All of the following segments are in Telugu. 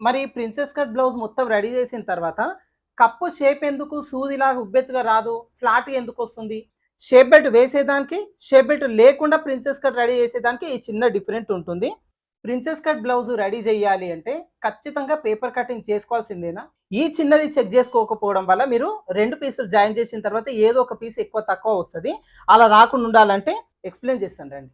మరి ప్రిన్సెస్ కట్ బ్లౌజ్ మొత్తం రెడీ చేసిన తర్వాత కప్పు షేప్ ఎందుకు సూదిలాగా ఉబ్బెత్తుగా రాదు? ఫ్లాట్ ఎందుకు వస్తుంది? షేప్ బెల్ట్ వేసేదానికి షేప్ బెల్ట్ లేకుండా ప్రిన్సెస్ కట్ రెడీ చేసేదానికి ఈ చిన్న డిఫరెంట్ ఉంటుంది. ప్రిన్సెస్ కట్ బ్లౌజ్ రెడీ చేయాలి అంటే ఖచ్చితంగా పేపర్ కటింగ్ చేసుకోవాల్సిందేనా? ఈ చిన్నది చెక్ చేసుకోకపోవడం వల్ల మీరు రెండు పీసులు జాయిన్ చేసిన తర్వాత ఏదో ఒక పీస్ ఎక్కువ తక్కువ వస్తుంది. అలా రాకుండా ఉండాలంటే ఎక్స్ప్లెయిన్ చేస్తాను రండి.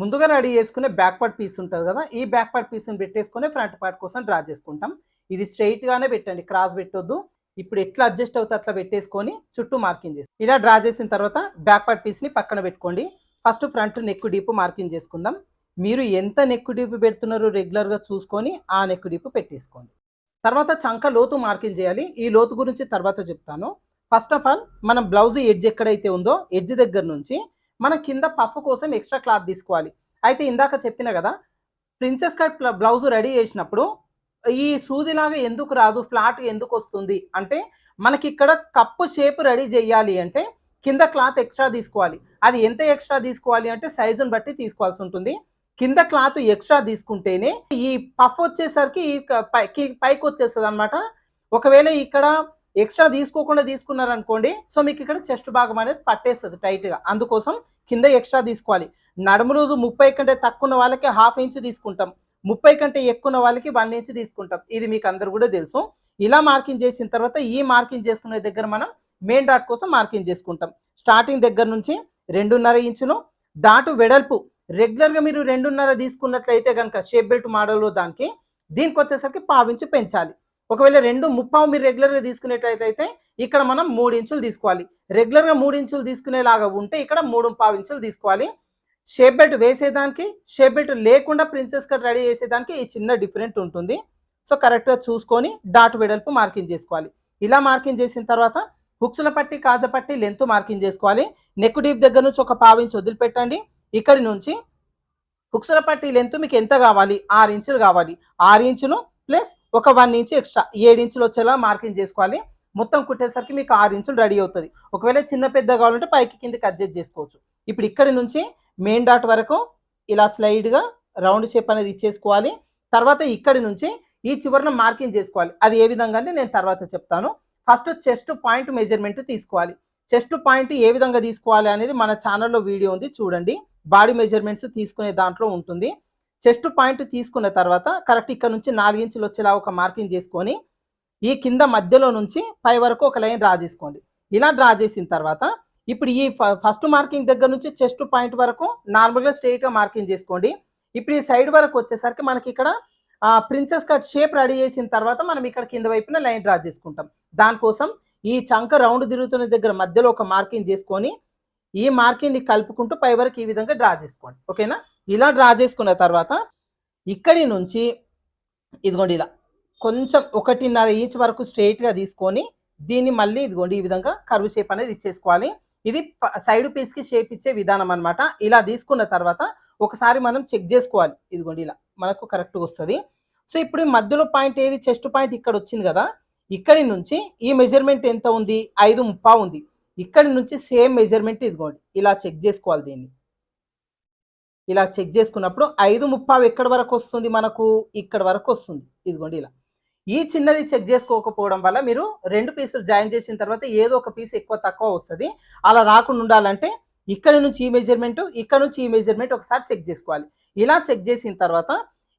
ముందుగా రెడీ చేసుకునే బ్యాక్ పార్ట్ పీస్ ఉంటుంది కదా ఈ బ్యాక్ పార్ట్ పీస్ని పెట్టేసుకొని ఫ్రంట్ పార్ట్ కోసం డ్రా చేసుకుంటాం. ఇది స్ట్రైట్గానే పెట్టండి క్రాస్ పెట్టొద్దు. ఇప్పుడు ఎట్లా అడ్జస్ట్ అవుతా అట్లా పెట్టేసుకొని చుట్టూ మార్కింగ్ చేసి ఇలా డ్రా చేసిన తర్వాత బ్యాక్ పార్ట్ పీస్ని పక్కన పెట్టుకోండి. First front neck deep marking చేసుకుందాం. మీరు ఎంత నెక్ డీప్ పెడుతున్నారో రెగ్యులర్గా చూసుకొని ఆ నెక్ డీప్ పెట్టేసుకోండి. తర్వాత చంక లోతు మార్కింగ్ చేయాలి. ఈ లోతు గురించి తర్వాత చెప్తాను. ఫస్ట్ ఆఫ్ ఆల్ మనం బ్లౌజ్ ఎడ్జ్ ఎక్కడైతే ఉందో ఎడ్జ్ దగ్గర నుంచి మనం కింద పఫ్ కోసం ఎక్స్ట్రా క్లాత్ తీసుకోవాలి. అయితే ఇందాక చెప్పిన కదా ప్రిన్సెస్ కట్ బ్లౌజ్ రెడీ చేసినప్పుడు ఈ సూదిలాగా ఎందుకు రాదు ఫ్లాట్ ఎందుకు వస్తుంది అంటే మనకి ఇక్కడ కప్పు షేప్ రెడీ చేయాలి అంటే కింద క్లాత్ ఎక్స్ట్రా తీసుకోవాలి. అది ఎంత ఎక్స్ట్రా తీసుకోవాలి అంటే సైజుని బట్టి తీసుకోవాల్సి ఉంటుంది. కింద క్లాత్ ఎక్స్ట్రా తీసుకుంటేనే ఈ పఫ్ వచ్చేసరికి ఈ పైకి పైకి వచ్చేస్తుంది అనమాట ఒకవేళ ఇక్కడ ఎక్స్ట్రా తీసుకోకుండా తీసుకున్నారనుకోండి సో మీకు ఇక్కడ చెస్ట్ భాగం అనేది పట్టేస్తుంది టైట్గా అందుకోసం కింద ఎక్స్ట్రా తీసుకోవాలి. నడుము రోజు ముప్పై కంటే తక్కువ ఉన్న వాళ్ళకి హాఫ్ ఇంచ్ తీసుకుంటాం. ముప్పై కంటే ఎక్కువ ఉన్న వాళ్ళకి వన్ ఇంచ్ తీసుకుంటాం. ఇది మీకు అందరు కూడా తెలుసు. ఇలా మార్కింగ్ చేసిన తర్వాత ఈ మార్కింగ్ చేసుకునే దగ్గర మనం మెయిన్ డాట్ కోసం మార్కింగ్ చేసుకుంటాం. స్టార్టింగ్ దగ్గర నుంచి రెండున్నర ఇంచులు దాటు వెడల్పు. రెగ్యులర్గా మీరు రెండున్నర తీసుకున్నట్లయితే కనుక షేప్ బెల్ట్ మోడల్లో దానికి దీనికి వచ్చేసరికి పావించి పెంచాలి. ఒకవేళ రెండు ముప్పావు మీరు రెగ్యులర్గా తీసుకునేటైతే ఇక్కడ మనం మూడు ఇంచులు తీసుకోవాలి. రెగ్యులర్గా మూడు ఇంచులు తీసుకునేలాగా ఉంటే ఇక్కడ మూడు పావు ఇంచులు తీసుకోవాలి. షేప్ బెల్ట్ వేసేదానికి షేప్ బెల్ట్ లేకుండా ప్రిన్సెస్ కట్ రెడీ చేసేదానికి ఈ చిన్న డిఫరెంట్ ఉంటుంది. సో కరెక్ట్గా చూసుకొని డాట్ వెడల్పు మార్కింగ్ చేసుకోవాలి. ఇలా మార్కింగ్ చేసిన తర్వాత హుక్స్ల పట్టి కాజ పట్టి లెంత్ మార్కింగ్ చేసుకోవాలి. నెక్ డీప్ దగ్గర నుంచి ఒక పావు ఇంచు వదిలిపెట్టండి. ఇక్కడి నుంచి హుక్స్ల పట్టి లెంత్ మీకు ఎంత కావాలి? ఆరు ఇంచులు కావాలి. ఆరు ఇంచులు ప్లస్ ఒక వన్ ఇంచ్ ఎక్స్ట్రా. ఏడు ఇంచులు వచ్చేలా మార్కింగ్ చేసుకోవాలి. మొత్తం కుట్టేసరికి మీకు ఆరు ఇంచులు రెడీ అవుతుంది. ఒకవేళ చిన్న పెద్ద కావాలంటే పైకి కిందకి అడ్జస్ట్ చేసుకోవచ్చు. ఇప్పుడు ఇక్కడి నుంచి మెయిన్ డాట్ వరకు ఇలా స్లైడ్గా రౌండ్ షేప్ అనేది ఇచ్చేసుకోవాలి. తర్వాత ఇక్కడి నుంచి ఈ చివరిన మార్కింగ్ చేసుకోవాలి. అది ఏ విధంగా అంటే నేను తర్వాత చెప్తాను. ఫస్ట్ చెస్ట్ పాయింట్ మెజర్మెంట్ తీసుకోవాలి. చెస్ట్ పాయింట్ ఏ విధంగా తీసుకోవాలి అనేది మన ఛానల్లో వీడియో ఉంది. చూడండి. బాడీ మెజర్మెంట్స్ తీసుకునే దాంట్లో ఉంటుంది. చెస్ట్ పాయింట్ తీసుకున్న తర్వాత కరెక్ట్ ఇక్కడ నుంచి నాలుగించులు వచ్చేలా ఒక మార్కింగ్ చేసుకొని ఈ కింద మధ్యలో నుంచి పై వరకు ఒక లైన్ డ్రా చేసుకోండి. ఇలా డ్రా చేసిన తర్వాత ఇప్పుడు ఈ ఫస్ట్ మార్కింగ్ దగ్గర నుంచి చెస్ట్ పాయింట్ వరకు నార్మల్గా స్ట్రైట్గా మార్కింగ్ చేసుకోండి. ఇప్పుడు ఈ సైడ్ వరకు వచ్చేసరికి మనకి ఇక్కడ ప్రిన్సెస్ కట్ షేప్ రెడీ చేసిన తర్వాత మనం ఇక్కడ కింద వైపున లైన్ డ్రా చేసుకుంటాం. దానికోసం ఈ చంక రౌండ్ తిరుగుతున్న దగ్గర మధ్యలో ఒక మార్కింగ్ చేసుకొని ఈ మార్కింగ్ని కలుపుకుంటూ పై వరకు ఈ విధంగా డ్రా చేసుకోండి. ఓకేనా? ఇలా డ్రా చేసుకున్న తర్వాత ఇక్కడి నుంచి ఇదిగోండి ఇలా కొంచెం ఒకటిన్నర ఇంచ్ వరకు స్ట్రైట్గా తీసుకొని దీన్ని మళ్ళీ ఇదిగోండి ఈ విధంగా కరువు షేప్ అనేది ఇచ్చేసుకోవాలి. ఇది సైడ్ పీస్కి షేప్ ఇచ్చే విధానం అన్నమాట. ఇలా తీసుకున్న తర్వాత ఒకసారి మనం చెక్ చేసుకోవాలి. ఇదిగోండి ఇలా మనకు కరెక్ట్గా వస్తుంది. సో ఇప్పుడు మధ్యలో పాయింట్ ఏది? చెస్ట్ పాయింట్ ఇక్కడ వచ్చింది కదా. ఇక్కడి నుంచి ఈ మెజర్మెంట్ ఎంత ఉంది? ఐదు ముప్పా ఉంది. ఇక్కడి నుంచి సేమ్ మెజర్మెంట్ ఇదిగోండి. ఇలా చెక్ చేసుకోవాలి దీన్ని. ఇలా చెక్ చేసుకున్నప్పుడు ఐదు ముప్పావు ఎక్కడ వరకు వస్తుంది మనకు? ఇక్కడ వరకు వస్తుంది. ఇదిగోండి ఇలా. ఈ చిన్నది చెక్ చేసుకోకపోవడం వల్ల మీరు రెండు పీసులు జాయిన్ చేసిన తర్వాత ఏదో ఒక పీస్ ఎక్కువ తక్కువ వస్తుంది. అలా రాకుండా ఉండాలంటే ఇక్కడ నుంచి ఈ మెజర్మెంట్ ఇక్కడ నుంచి ఈ మెజర్మెంట్ ఒకసారి చెక్ చేసుకోవాలి. ఇలా చెక్ చేసిన తర్వాత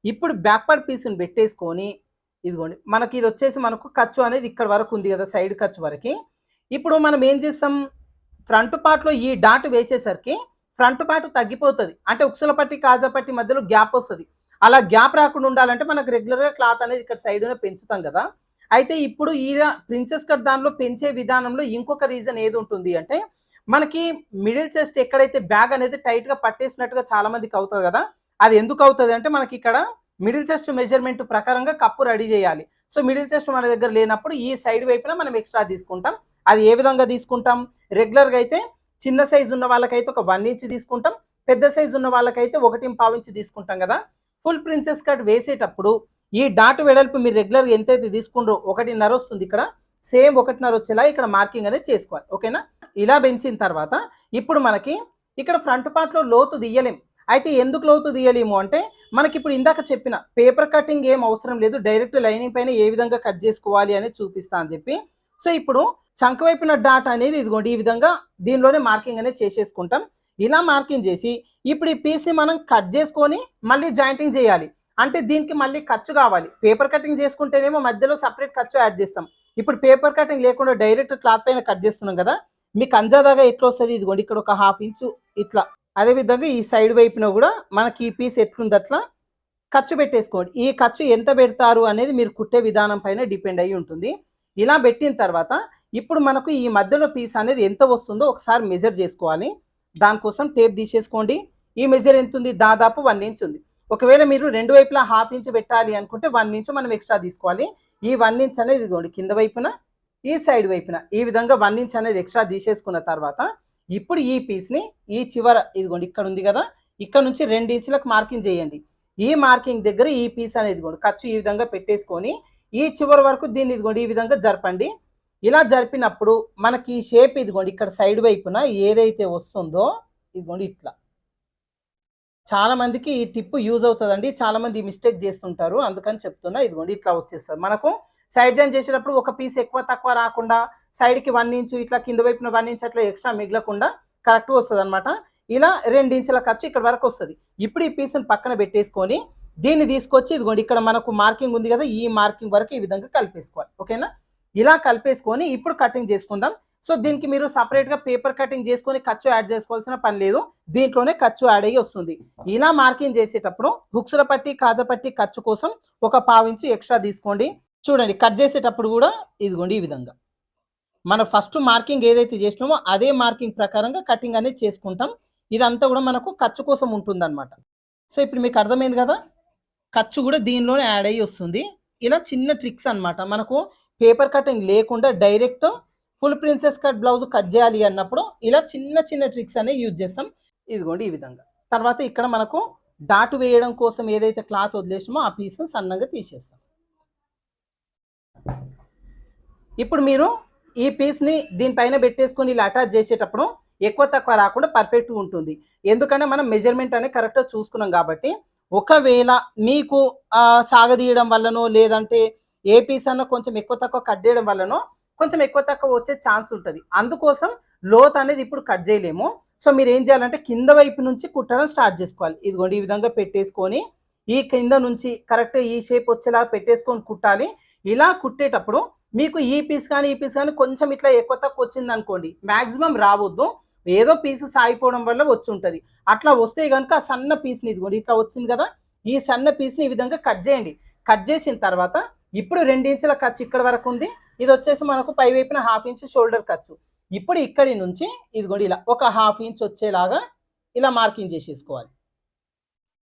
ఇప్పుడు బ్యాక్వర్డ్ పీస్ని పెట్టేసుకొని ఇదిగోండి మనకి ఇది వచ్చేసి మనకు ఖర్చు అనేది ఇక్కడ వరకు ఉంది కదా సైడ్ ఖర్చు వరకు. ఇప్పుడు మనం ఏం చేస్తాం? ఫ్రంట్ పార్ట్లో ఈ డాట్ వేసేసరికి ఫ్రంట్ పార్ట్ తగ్గిపోతుంది. అంటే ఉక్సుల పట్టి కాజా పట్టి మధ్యలో గ్యాప్ వస్తుంది. అలా గ్యాప్ రాకుండా ఉండాలంటే మనకు రెగ్యులర్గా క్లాత్ అనేది ఇక్కడ సైడ్నే పెంచుతాం కదా. అయితే ఇప్పుడు ఈ ప్రిన్సెస్ కట్ దానిలో పెంచే విధానంలో ఇంకొక రీజన్ ఏది ఉంటుంది అంటే మనకి మిడిల్ చెస్ట్ ఎక్కడైతే బ్యాగ్ అనేది టైట్గా పట్టేసినట్టుగా చాలా మందికి అవుతుంది కదా. అది ఎందుకు అవుతుంది అంటే మనకి ఇక్కడ మిడిల్ చెస్ట్ మెజర్మెంట్ ప్రకారంగా కప్పు రెడీ చేయాలి. సో మిడిల్ చెస్ట్ మన దగ్గర లేనప్పుడు ఈ సైడ్ వైపున మనం ఎక్స్ట్రా తీసుకుంటాం. అది ఏ విధంగా తీసుకుంటాం? రెగ్యులర్గా అయితే చిన్న సైజు ఉన్న వాళ్ళకైతే ఒక వన్ ఇంచ్ తీసుకుంటాం పెద్ద సైజు ఉన్న వాళ్ళకైతే ఒకటి పావు ఇంచ్ తీసుకుంటాం కదా. ఫుల్ ప్రిన్సెస్ కట్ వేసేటప్పుడు ఈ డాట్ వెడల్పు మీరు రెగ్యులర్గా ఎంతైతే తీసుకుండ్రో ఒకటిన్నర వస్తుంది ఇక్కడ సేమ్ ఒకటిన్నర వచ్చేలా ఇక్కడ మార్కింగ్ అనేది చేసుకోవాలి ఓకేనా ఇలా పెంచిన తర్వాత ఇప్పుడు మనకి ఇక్కడ ఫ్రంట్ పార్ట్లో లోతు తీయలేం. అయితే ఎందుకు లోతు తీయలేము అంటే మనకి ఇప్పుడు ఇందాక చెప్పిన పేపర్ కటింగ్ ఏం అవసరం లేదు డైరెక్ట్ లైనింగ్ పైన ఏ విధంగా కట్ చేసుకోవాలి అనేది చూపిస్తా అని చెప్పి. సో ఇప్పుడు చంక వైపున డాట్ అనేది ఇదిగోండి ఈ విధంగా దీనిలోనే మార్కింగ్ అనేది చేసేసుకుంటాం. ఇలా మార్కింగ్ చేసి ఇప్పుడు ఈ పీస్ని మనం కట్ చేసుకొని మళ్ళీ జాయింటింగ్ చేయాలి. అంటే దీనికి మళ్ళీ ఖర్చు కావాలి. పేపర్ కటింగ్ చేసుకుంటేనేమో మధ్యలో సపరేట్ ఖర్చు యాడ్ చేస్తాం. ఇప్పుడు పేపర్ కటింగ్ లేకుండా డైరెక్ట్ క్లాత్ పైన కట్ చేస్తున్నాం కదా మీకు అంజాదాగా ఎట్లా వస్తుంది? ఇదిగోండి ఇక్కడ ఒక హాఫ్ ఇంచు ఇట్లా. అదే విధంగా ఈ సైడ్ వైపున కూడా మనకి ఈ పీస్ ఎట్లుంది అట్లా ఖర్చు పెట్టేసుకోండి. ఈ ఖర్చు ఎంత పెడతారు అనేది మీరు కుట్టే విధానం పైన డిపెండ్ అయి ఉంటుంది. ఇలా పెట్టిన తర్వాత ఇప్పుడు మనకు ఈ మధ్యలో పీస్ అనేది ఎంత వస్తుందో ఒకసారి మెజర్ చేసుకోవాలి. దానికోసం టేప్ తీసేసుకోండి. ఈ మెజర్ ఎంత ఉంది? దాదాపు వన్ ఇంచ్ ఉంది. ఒకవేళ మీరు రెండు వైపులా హాఫ్ ఇంచ్ పెట్టాలి అనుకుంటే వన్ ఇంచ్ మనం ఎక్స్ట్రా తీసుకోవాలి. ఈ వన్ ఇంచ్ అనేది ఇదిగోండి కింద వైపున ఈ సైడ్ వైపున. ఈ విధంగా వన్ ఇంచ్ అనేది ఎక్స్ట్రా తీసేసుకున్న తర్వాత ఇప్పుడు ఈ పీస్ని ఈ చివర ఇదిగోండి ఇక్కడ ఉంది కదా ఇక్కడ నుంచి రెండు ఇంచులకు మార్కింగ్ చేయండి. ఈ మార్కింగ్ దగ్గర ఈ పీస్ అనేది ఇదిగోండి ఖర్చు ఈ విధంగా పెట్టేసుకొని ఈ చివరి వరకు దీన్ని ఇదిగోండి ఈ విధంగా జరపండి. ఇలా జరిపినప్పుడు మనకి ఈ షేప్ ఇదిగోండి ఇక్కడ సైడ్ వైపున ఏదైతే వస్తుందో ఇదిగోండి ఇట్లా. చాలామందికి ఈ టిప్ యూజ్ అవుతుందండి. చాలామంది ఈ మిస్టేక్ చేస్తుంటారు. అందుకని చెప్తున్నా ఇదిగోండి ఇట్లా వచ్చేస్తుంది. మనకు సైడ్ జాయిన్ చేసేటప్పుడు ఒక పీస్ ఎక్కువ తక్కువ రాకుండా సైడ్కి వన్ ఇంచు ఇట్లా కింద వైపున వన్ ఇంచు అట్లా ఎక్స్ట్రా మిగలకుండా కరెక్ట్గా వస్తుంది అనమాట ఇలా రెండు ఇంచుల ఖర్చు ఇక్కడ వరకు వస్తుంది. ఇప్పుడు ఈ పీస్ని పక్కన పెట్టేసుకొని దీన్ని తీసుకొచ్చి ఇదిగోండి ఇక్కడ మనకు మార్కింగ్ ఉంది కదా ఈ మార్కింగ్ వరకు ఈ విధంగా కలిపేసుకోవాలి. ఓకేనా ఇలా కలిపేసుకొని ఇప్పుడు కటింగ్ చేసుకుందాం. సో దీనికి మీరు సపరేట్గా పేపర్ కటింగ్ చేసుకొని ఖర్చు యాడ్ చేసుకోవాల్సిన పని లేదు. దీంట్లోనే ఖర్చు యాడ్ అయ్యి వస్తుంది. ఇలా మార్కింగ్ చేసేటప్పుడు హుక్స్ల పట్టి కాజా పట్టి ఖర్చు కోసం ఒక పావించి ఎక్స్ట్రా తీసుకోండి. చూడండి కట్ చేసేటప్పుడు కూడా ఇదిగోండి ఈ విధంగా. మనం ఫస్ట్ మార్కింగ్ ఏదైతే చేసినామో అదే మార్కింగ్ ప్రకారంగా కటింగ్ అనేది చేసుకుంటాం. ఇదంతా కూడా మనకు ఖర్చు కోసం ఉంటుందన్నమాట. సో ఇప్పుడు మీకు అర్థమైంది కదా? ఖర్చు కూడా దీనిలోనే యాడ్ అయ్యి వస్తుంది. ఇలా చిన్న ట్రిక్స్ అన్నమాట. మనకు పేపర్ కటింగ్ లేకుండా direct full princess cut blouse cut చేయాలి అన్నప్పుడు ఇలా చిన్న చిన్న ట్రిక్స్ అనేవి యూజ్ చేస్తాం. ఇదిగోండి ఈ విధంగా. తర్వాత ఇక్కడ మనకు డాటు వేయడం కోసం ఏదైతే క్లాత్ వదిలేసామో ఆ పీస్ సన్నగా తీసేస్తాం. ఇప్పుడు మీరు ఈ పీస్ని దీనిపైన పెట్టేసుకొని ఇలా అటాచ్ చేసేటప్పుడు ఎక్కువ తక్కువ రాకుండా పర్ఫెక్ట్గా ఉంటుంది. ఎందుకంటే మనం మెజర్మెంట్ అనేది కరెక్ట్గా చూసుకున్నాం కాబట్టి ఒకవేళ మీకు సాగదీయడం వల్లనో లేదంటే ఏ పీస్ అన్న కొంచెం ఎక్కువ తక్కువ కట్ చేయడం వల్లనో కొంచెం ఎక్కువ తక్కువ వచ్చే ఛాన్స్ ఉంటుంది. అందుకోసం లోత్ అనేది ఇప్పుడు కట్ చేయలేము. సో మీరు ఏం చేయాలంటే కింద వైపు నుంచి కుట్టడం స్టార్ట్ చేసుకోవాలి. ఇదిగోండి ఈ విధంగా పెట్టేసుకొని ఈ కింద నుంచి కరెక్ట్ ఈ షేప్ వచ్చేలా పెట్టేసుకొని కుట్టాలి. ఇలా కుట్టేటప్పుడు మీకు ఈ పీస్ కానీ ఈ పీస్ కానీ కొంచెం ఇట్లా ఎక్కువ తక్కువ వచ్చింది అనుకోండి మాక్సిమం రావద్దు. ఏదో పీస్ సాగిపోవడం వల్ల వచ్చి ఉంటుంది. అట్లా వస్తే కనుక ఆ సన్న పీస్ని ఇదిగోండి ఇట్లా వచ్చింది కదా ఈ సన్న పీస్ని ఈ విధంగా కట్ చేయండి. కట్ చేసిన తర్వాత ఇప్పుడు రెండు ఇంచుల ఖర్చు ఇక్కడ వరకు ఉంది. ఇది వచ్చేసి మనకు పై వైపున హాఫ్ ఇంచ్ షోల్డర్ ఖర్చు. ఇప్పుడు ఇక్కడి నుంచి ఇదిగోండి ఇలా ఒక హాఫ్ ఇంచ్ వచ్చేలాగా ఇలా మార్కింగ్ చేసేసుకోవాలి.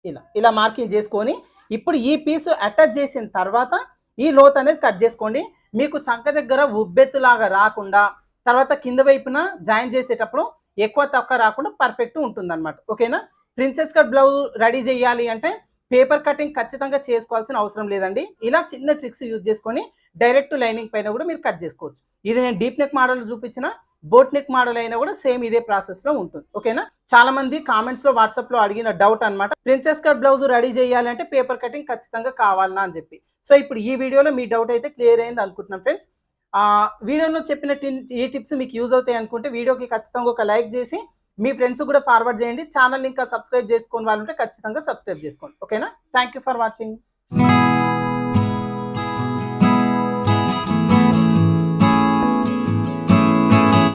ఇలా ఇలా మార్కింగ్ చేసుకొని ఇప్పుడు ఈ పీస్ అటాచ్ చేసిన తర్వాత ఈ లోత్ అనేది కట్ చేసుకోండి. మీకు చంక దగ్గర ఉబ్బెత్తులాగా రాకుండా తర్వాత కింద వైపున జాయిన్ చేసేటప్పుడు ఎక్కువ తక్కువ రాకుండా పర్ఫెక్ట్ ఉంటుంది అనమాట ఓకేనా? ప్రిన్సెస్ కట్ బ్లౌజ్ రెడీ చేయాలి అంటే పేపర్ కటింగ్ ఖచ్చితంగా చేసుకోవాల్సిన అవసరం లేదండి. ఇలా చిన్న ట్రిక్స్ యూజ్ చేసుకొని డైరెక్ట్ లైనింగ్ పైన కూడా మీరు కట్ చేసుకోవచ్చు. ఇది నేను డీప్ నెక్ మోడల్ చూపించిన బోట్ నెక్ మోడల్ అయినా కూడా సేమ్ ఇదే ప్రాసెస్లో ఉంటుంది. ఓకేనా? చాలా మంది కామెంట్స్లో వాట్సాప్లో అడిగిన డౌట్ అన్నమాట. ప్రిన్సెస్ కట్ బ్లౌజ్ రెడీ చేయాలంటే పేపర్ కటింగ్ ఖచ్చితంగా కావాలనా అని చెప్పి. సో ఇప్పుడు ఈ వీడియోలో మీ డౌట్ అయితే క్లియర్ అయింది అనుకుంటున్నాను ఫ్రెండ్స్ ఆ వీడియోలో చెప్పిన టిన్- ఈ టిప్స్ మీకు యూజ్ అవుతాయి అనుకుంటే వీడియోకి ఖచ్చితంగా ఒక లైక్ చేసి మీ ఫ్రెండ్స్ కూడా ఫార్వర్డ్ చేయండి. ఛానల్ ఇంకా సబ్స్క్రైబ్ చేసుకోని వాళ్ళు ఉంటే ఖచ్చితంగా సబ్స్క్రైబ్ చేసుకోండి. ఓకేనా థ్యాంక్ యూ ఫర్ వాచింగ్